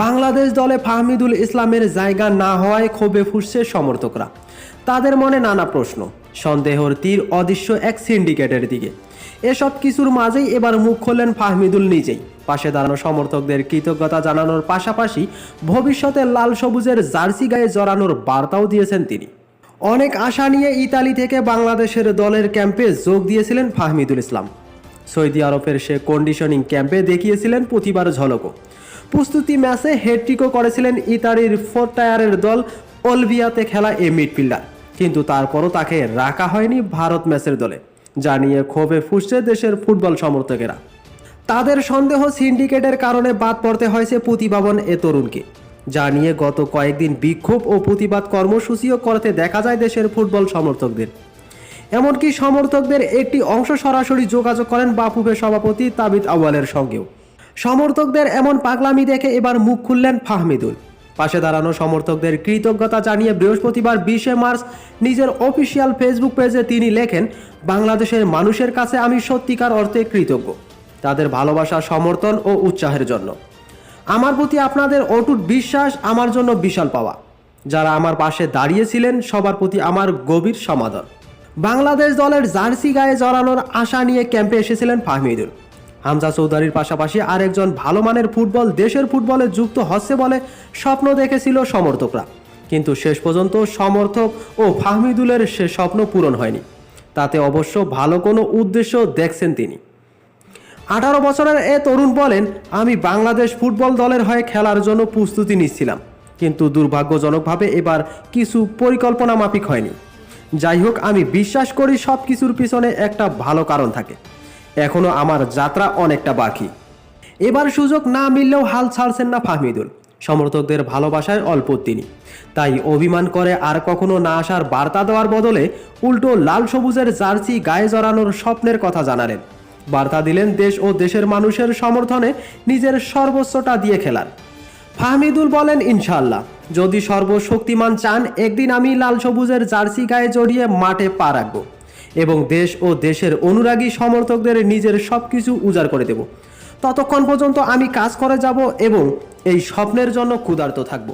বাংলাদেশ দলে ফাহমিদুল ইসলামের জায়গা না হওয়ায় ক্ষোভে ফুসছে সমর্থকরা। তাদের মনে নানা প্রশ্ন, সন্দেহর তীর অদৃশ্য এক সিন্ডিকেটের দিকে। এসব কিছুর মাঝেই এবার মুখ খোলেন ফাহমিদুল নিজেই। পাশে দাঁড়ানো সমর্থকদের কৃতজ্ঞতা জানানোর পাশাপাশি ভবিষ্যতে লাল সবুজের জার্সি গায়ে জড়ানোর বার্তাও দিয়েছেন তিনি। অনেক আশা নিয়ে ইতালি থেকে বাংলাদেশের দলের ক্যাম্পে যোগ দিয়েছিলেন ফাহমিদুল ইসলাম। সৌদি আরবের সে কন্ডিশনিং ক্যাম্পে দেখিয়েছিলেন প্রতিবার ঝলকও। প্রস্তুতি ম্যাচে হেডট্রিকও করেছিলেন ইতালির ফোর টায়ারের দল অলভিয়াতে খেলা এ মিডফিল্ডার। কিন্তু তারপরও তাকে রাখা হয়নি ভারত ম্যাচের দলে, যা নিয়ে ক্ষোভে ফুসছে দেশের ফুটবল সমর্থকেরা। তাদের সন্দেহ সিন্ডিকেটের কারণে বাদ পড়তে হয়েছে প্রতিভাবন এ তরুণকে, যা নিয়ে গত কয়েকদিন বিক্ষোভ ও প্রতিবাদ কর্মসূচিও করতে দেখা যায় দেশের ফুটবল সমর্থকদের। এমনকি সমর্থকদের একটি অংশ সরাসরি যোগাযোগ করেন বাফুফের সভাপতি তাবিদ আওয়ালের সঙ্গেও। সমর্থকদের এমন পাগলামি দেখে এবার মুখ খুললেন ফাহমিদুল। পাশে দাঁড়ানো সমর্থকদের কৃতজ্ঞতা জানিয়ে বৃহস্পতিবার বিশে মার্চ নিজের অফিসিয়াল ফেসবুক পেজে তিনি লেখেন, বাংলাদেশের মানুষের কাছে আমি সত্যিকার অর্থে কৃতজ্ঞ। তাদের ভালোবাসা সমর্থন ও উৎসাহের জন্য। আমার প্রতি আপনাদের অটুট বিশ্বাস আমার জন্য বিশাল পাওয়া। যারা আমার পাশে দাঁড়িয়েছিলেন, সবার প্রতি আমার গভীর সমাদর। বাংলাদেশ দলের জার্সি গায়ে জড়ানোর আশা নিয়ে ক্যাম্পে এসেছিলেন ফাহমিদুল। হামজা চৌধুরীর পাশাপাশি আরেকজন ভালো মানের ফুটবল দেশের ফুটবলে যুক্ত হচ্ছে বলে স্বপ্ন দেখেছিল সমর্থকরা। কিন্তু শেষ পর্যন্ত সমর্থক ও ফাহমিদুলের সে স্বপ্ন পূরণ হয়নি। তাতে অবশ্য ভালো কোনো উদ্দেশ্য দেখছেন তিনি। আঠারো বছরের এ তরুণ বলেন, আমি বাংলাদেশ ফুটবল দলের হয়ে খেলার জন্য প্রস্তুতি নিচ্ছিলাম, কিন্তু দুর্ভাগ্যজনকভাবে এবার কিছু পরিকল্পনা মাফিক হয়নি। যাই হোক, আমি বিশ্বাস করি সব কিছুর পিছনে একটা ভালো কারণ থাকে। এখনও আমার যাত্রা অনেকটা বাকি। এবার সুযোগ না মিললেও হাল ছাড়ছেন না ফাহমিদুল। সমর্থকদের ভালোবাসায় অল্প তিনি। তাই অভিমান করে আর কখনো না আসার বার্তা দেওয়ার বদলে উল্টো লাল সবুজের জার্সি গায়ে জড়ানোর স্বপ্নের কথা জানালেন। বার্তা দিলেন দেশ ও দেশের মানুষের সমর্থনে নিজের সর্বোচ্চটা দিয়ে খেলার। ফাহমিদুল বলেন ইনশাল্লাহ যদি সর্বশক্তিমান চান, একদিন আমি লাল সবুজের জার্সি গায়ে জড়িয়ে মাঠে পা রাখব। এবং দেশ ও দেশের অনুরাগী সমর্থকদের নিজের সব কিছু উজাড় করে দেব। ততক্ষণ পর্যন্ত আমি কাজ করে যাব এবং এই স্বপ্নের জন্য ক্ষুধার্ত থাকব।